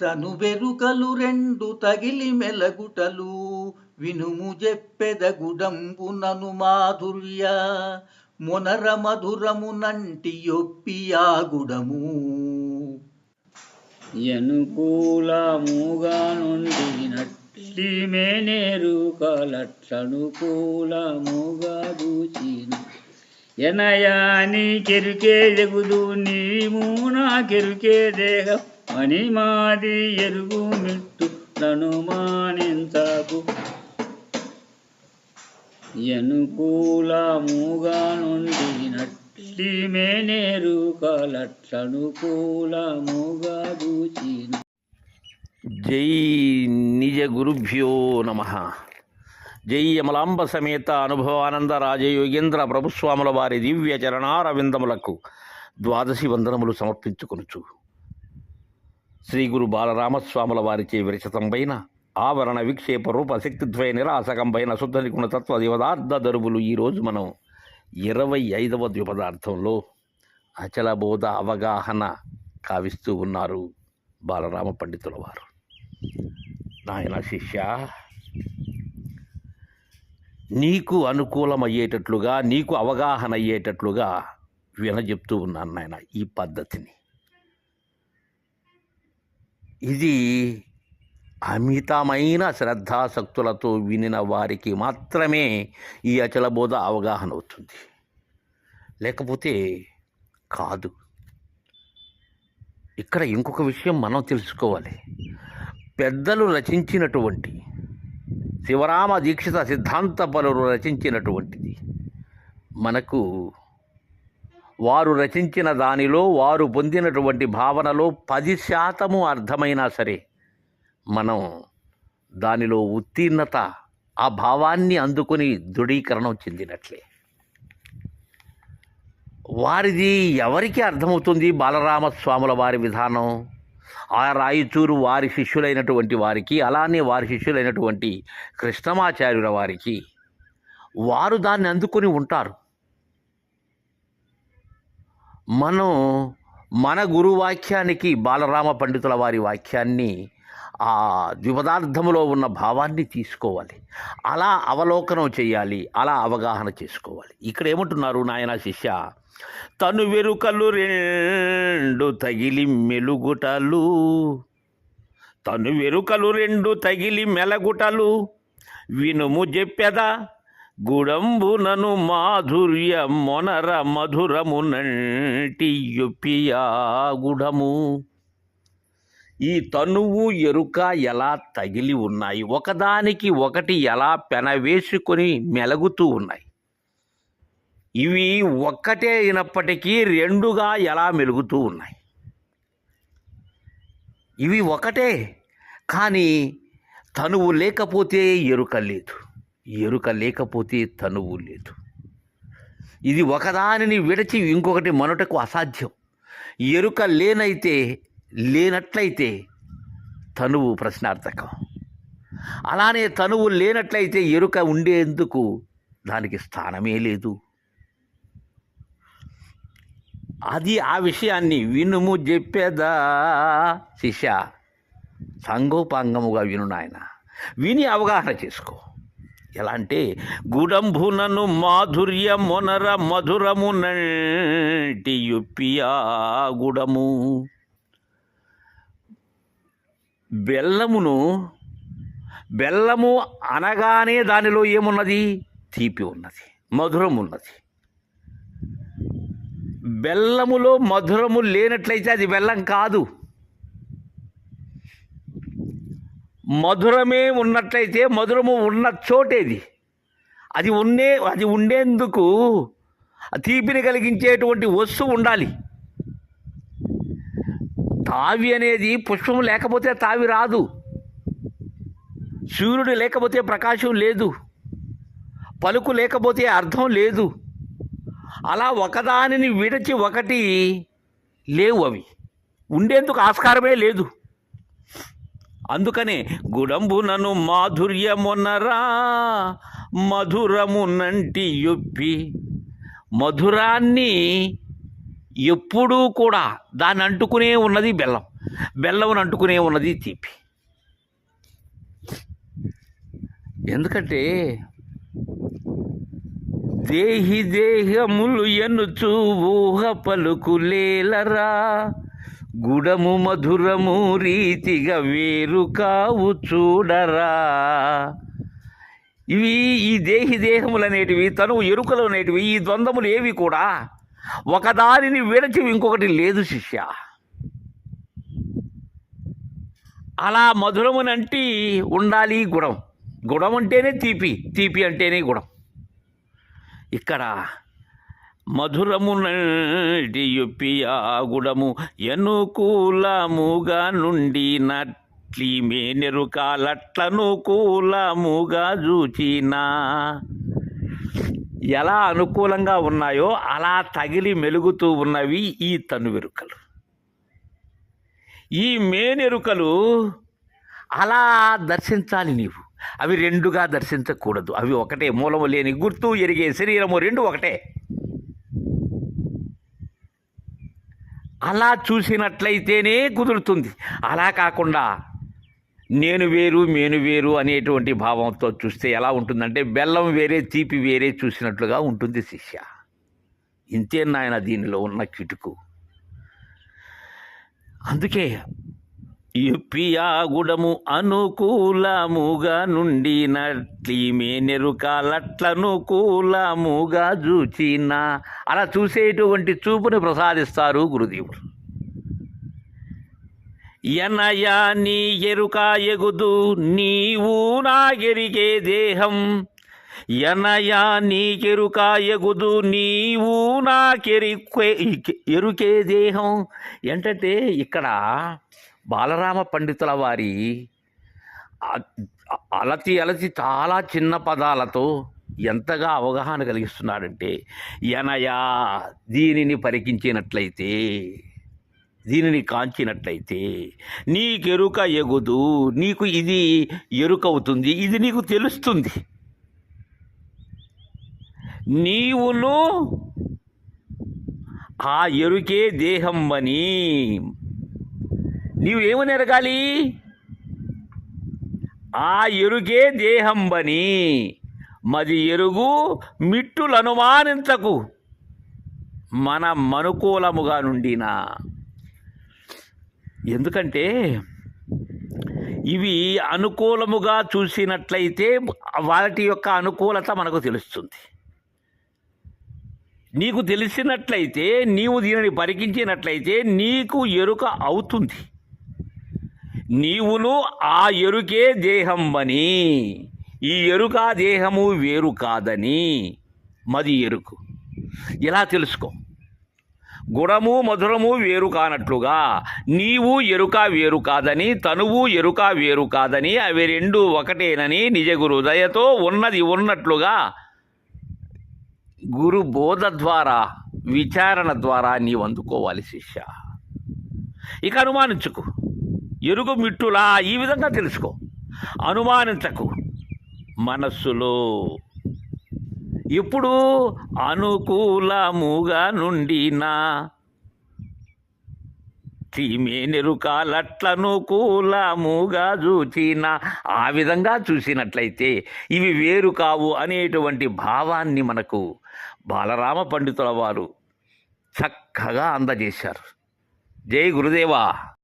తను వెరుకలు రెండు తగిలి మెలగుటలు వినుము జెప్పెదగుడంబునను మాధుర్య. మొనర మధురము నంటి యొప్పియాగుడము ఎనుకూలముగా నుండి నట్టి మేనేరు కలట్లనుకూలముగా దూచిన ఎనయాని కెరుకే జగుదు నీము నా కెరుకే దేహం అని మాది ఎరుగు మిట్టు నను మానించకు. ఎనుకూలముగా నుండి నట్టి మేనేరు కలట్లనుకూలముగా దూచిన. జై నిజ గురుభ్యో నమ. జై యమలాంబ సమేత అనుభవానంద రాజయోగేంద్ర ప్రభుస్వాముల వారి దివ్య చరణారవిందములకు ద్వాదశి వందనములు సమర్పించుకొనుచు. శ్రీ గురు బాలరామస్వాముల వారిచే విరచితంపైన ఆవరణ విక్షేప రూప శక్తిద్వయ నిరాసకంపైన శుద్ధ నిగుణ తత్వ దివదార్థ దరువులు ఈరోజు మనం ఇరవై ఐదవ ద్విపదార్థంలో అచల బోధ అవగాహన కావిస్తూ ఉన్నారు బాలరామ పండితుల వారు. నాయన శిష్య నీకు అనుకూలమయ్యేటట్లుగా నీకు అవగాహన అయ్యేటట్లుగా వినజెప్తూ ఉన్నాను నాయన ఈ పద్ధతిని. ఇది అమితమైన శ్రద్ధాశక్తులతో వినిన వారికి మాత్రమే ఈ అచల బోధ అవగాహన అవుతుంది. లేకపోతే కాదు. ఇక్కడ ఇంకొక విషయం మనం తెలుసుకోవాలి. పెద్దలు రచించినటువంటి శివరామ దీక్షిత సిద్ధాంత పలురు రచించినటువంటిది మనకు వారు రచించిన దానిలో వారు పొందినటువంటి భావనలో పది శాతము అర్థమైనా సరే మనం దానిలో ఉత్తీర్ణత ఆ భావాన్ని అందుకుని దృఢీకరణం చెందినట్లే. వారిది ఎవరికి అర్థమవుతుంది బాలరామస్వాముల వారి విధానం? ఆ రాయిచూరు వారి శిష్యులైనటువంటి వారికి అలానే వారి శిష్యులైనటువంటి కృష్ణమాచార్యుల వారికి వారు దాన్ని అందుకొని ఉంటారు. మనం మన గురు వాక్యానికి బాలరామ పండితుల వారి వాక్యాన్ని ఆ ద్విపదార్థములో ఉన్న భావాన్ని తీసుకోవాలి. అలా అవలోకనం చేయాలి అలా అవగాహన చేసుకోవాలి. ఇక్కడ ఏమంటున్నారు నాయన శిష్య? తను వెరుకలు రెండు తగిలి మెలుగుటలు తను వెరుకలు రెండు తగిలి మెలగుటలు వినుము చెప్పెదా గుడంబునను మాధుర్య మొనర మధురము గుడము ఈ తనువు ఎరుక ఎలా తగిలి ఉన్నాయి? ఒకదానికి ఒకటి ఎలా పెనవేసుకొని మెలగుతూ ఉన్నాయి? ఇవి ఒక్కటే అయినప్పటికీ రెండుగా ఎలా మెలుగుతూ ఉన్నాయి? ఇవి ఒకటే కానీ తనువు లేకపోతే ఎరుక లేదు. ఎరుక లేకపోతే తనువు లేదు. ఇది ఒకదానిని విడిచి ఇంకొకటి మనుటకు అసాధ్యం. ఎరుక లేనైతే లేనట్లయితే తనువు ప్రశ్నార్థకం. అలానే తనువు లేనట్లయితే ఎరుక ఉండేందుకు దానికి స్థానమే లేదు. అది ఆ విషయాన్ని వినుము చెప్పేదా శిష్య? సంగోపాంగముగా విను నాయన. విని అవగాహన చేసుకో. ఎలా అంటే గుడంభునను మాధుర్య మొనర మధురము నంటి గుడము. బెల్లమును బెల్లము అనగానే దానిలో ఏమున్నది? తీపి ఉన్నది మధురం ఉన్నది. బెల్లములో మధురము లేనట్లయితే అది బెల్లం కాదు. మధురమే ఉన్నట్లయితే మధురము ఉన్న చోటేది. అది ఉండే అది ఉండేందుకు తీపిని కలిగించేటువంటి వస్తువు ఉండాలి. తావి అనేది పుష్పం లేకపోతే తావి రాదు. సూర్యుడు లేకపోతే ప్రకాశం లేదు. పలుకు లేకపోతే అర్థం లేదు. అలా ఒకదానిని విడిచి ఒకటి లేవు అవి. ఉండేందుకు ఆస్కారమే లేదు. అందుకనే గుడంబునను మాధుర్యమునరా మధురమునంటి యొప్పి. మధురాన్ని ఎప్పుడూ కూడా దాన్ని అంటుకునే ఉన్నది బెల్లం. బెల్లమును అంటుకునే ఉన్నది తీపి. ఎందుకంటే దేహి దేహములు ఎన్నుచు ఊహ పలుకులేలరా. గుడము మధురము రీతిగా వేరు కావు చూడరా. ఇవి ఈ దేహి దేహములు అనేటివి తను ఎరుకలు అనేటివి ఈ ద్వంద్వములు ఏవి కూడా ఒకదానిని విడచి ఇంకొకటి లేదు శిష్య. అలా మధురమునంటి ఉండాలి గుణం. గుణం అంటేనే తీపి తీపి అంటేనే గుణం. ఇక్కడ మధురము యొప్పి ఆ గుడము ఎనుకూలముగా నుండి నట్లి మేనెరుకాలట్లనుకూలముగా చూచినా ఎలా అనుకూలంగా ఉన్నాయో అలా తగిలి మెలుగుతూ ఉన్నవి ఈ తనువెరుకలు. ఈ మేనెరుకలు అలా దర్శించాలి నీవు. అవి రెండుగా దర్శించకూడదు. అవి ఒకటే మూలము లేని గుర్తు ఎరిగే శరీరము రెండు ఒకటే. అలా చూసినట్లయితేనే కుదురుతుంది. అలా కాకుండా నేను వేరు మేను వేరు అనేటువంటి భావంతో చూస్తే ఎలా ఉంటుందంటే బెల్లం వేరే తీపి వేరే చూసినట్లుగా ఉంటుంది శిష్య. ఇంతే నాయన దీనిలో ఉన్న కిటుకు. అందుకే గుడము అనుకూలముగా నుండి నట్లి మేనెరుకాలట్లనుకూలముగా చూచిన అలా చూసేటువంటి చూపుని ప్రసాదిస్తారు గురుదేవుడు. ఎనయా నీ ఎరుక ఎగుదు నీవు నా ఎరిగే దేహం. ఎనయా నీకెరుక ఎగుదు నీవు నాకెరికే ఎరుకే దేహం. ఏంటంటే ఇక్కడ బాలరామ పండితుల వారి అలతి అలతి చాలా చిన్న పదాలతో ఎంతగా అవగాహన కలిగిస్తున్నాడంటే ఎనయా దీనిని పరికించినట్లయితే దీనిని కాంచినట్లయితే నీకెరుక ఎగుదు నీకు ఇది ఎరుకవుతుంది ఇది నీకు తెలుస్తుంది. నీవును ఆ ఎరుకే దేహం అని నీవు ఏమని ఎరగాలి ఆ ఎరుగే దేహంబని మది ఎరుగు మిట్టులనుమానించకు మన మనుకూలముగా నుండినా. ఎందుకంటే ఇవి అనుకూలముగా చూసినట్లయితే వాటి యొక్క అనుకూలత మనకు తెలుస్తుంది. నీకు తెలిసినట్లయితే నీవు దీనిని పరికించినట్లయితే నీకు ఎరుక అవుతుంది. నీవును ఆ ఎరుకే దేహంబని. ఈ ఎరుక దేహము వేరు కాదని. మది ఎరుకు. ఇలా తెలుసుకో? గుణము మధురము వేరు కానట్లుగా నీవు ఎరుక వేరు కాదని తనువు ఎరుక వేరు కాదని అవి రెండు ఒకటేనని నిజ గురు దయతో ఉన్నది ఉన్నట్లుగా గురు బోధ ద్వారా విచారణ ద్వారా నీవు అందుకోవాలి శిష్య. ఇక అనుమానించుకు. ఎరుగు మిట్టులా ఈ విధంగా తెలుసుకో. అనుమానించకు. మనస్సులో ఇప్పుడు అనుకూలముగా నుండినా తీమేనెరుకాలట్లనుకూలముగా చూచిన ఆ విధంగా చూసినట్లయితే ఇవి వేరు కావు అనేటువంటి భావాన్ని మనకు బాలరామ పండితుల వారు చక్కగా అందజేశారు. జై గురుదేవా!